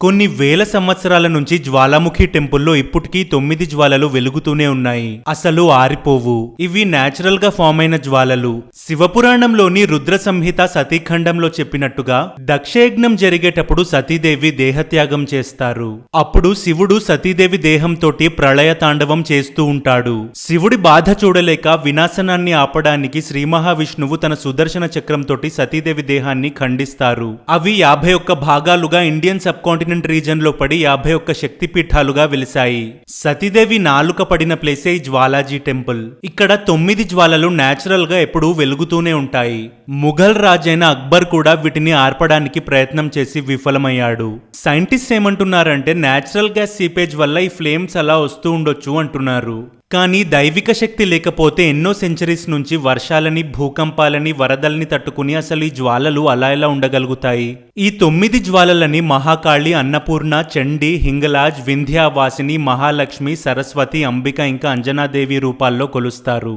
కొన్ని వేల సంవత్సరాల నుంచి జ్వాలాముఖి టెంపుల్లో ఇప్పటికీ తొమ్మిది జ్వాలలు వెలుగుతూనే ఉన్నాయి. అసలు ఆరిపోవు. ఇవి నేచురల్గా ఫామ్ అయిన జ్వాలలు. శివపురాణంలోని రుద్ర సంహిత సతీఖండంలో చెప్పినట్టుగా దక్షయజ్ఞం జరిగేటప్పుడు సతీదేవి దేహత్యాగం చేస్తారు. అప్పుడు శివుడు సతీదేవి దేహంతోటి ప్రళయ తాండవం చేస్తూ ఉంటాడు. శివుడి బాధ చూడలేక వినాశనాన్ని ఆపడానికి శ్రీ మహావిష్ణువు తన సుదర్శన చక్రంతోటి సతీదేవి దేహాన్ని ఖండిస్తారు. అవి యాభై ఒక్క భాగాలుగా ఇండియన్ సబ్ కాంటినెంట్ రీజన్లో పడి యాభై ఒక్క శక్తిపీఠాలుగా వెలిశాయి. సతీదేవి నాలుక పడిన ప్లేసే ఈ జ్వాలాజీ టెంపుల్. ఇక్కడ తొమ్మిది జ్వాలలు నేచురల్గా ఎప్పుడూ వెలుగుతూనే ఉంటాయి. ముఘల్ రాజైన అక్బర్ కూడా వీటిని ఆర్పడానికి ప్రయత్నం చేసి విఫలమయ్యాడు. సైంటిస్ట్ ఏమంటున్నారంటే నేచురల్ గ్యాస్ సీపేజ్ వల్ల ఈ ఫ్లేమ్స్ అలా వస్తూ ఉండొచ్చు అంటున్నారు. కానీ దైవిక శక్తి లేకపోతే ఎన్నో సెంచరీస్ నుంచి వర్షాలని భూకంపాలని వరదల్ని తట్టుకుని అసలు ఈ జ్వాలలు అలా ఎలా ఉండగలుగుతాయి? ఈ తొమ్మిది జ్వాలలని మహాకాళి అన్నపూర్ణ చండి హింగలాజ్ వింధ్యావాసిని మహాలక్ష్మి సరస్వతి అంబిక ఇంకా అంజనాదేవి రూపాల్లో కొలుస్తారు.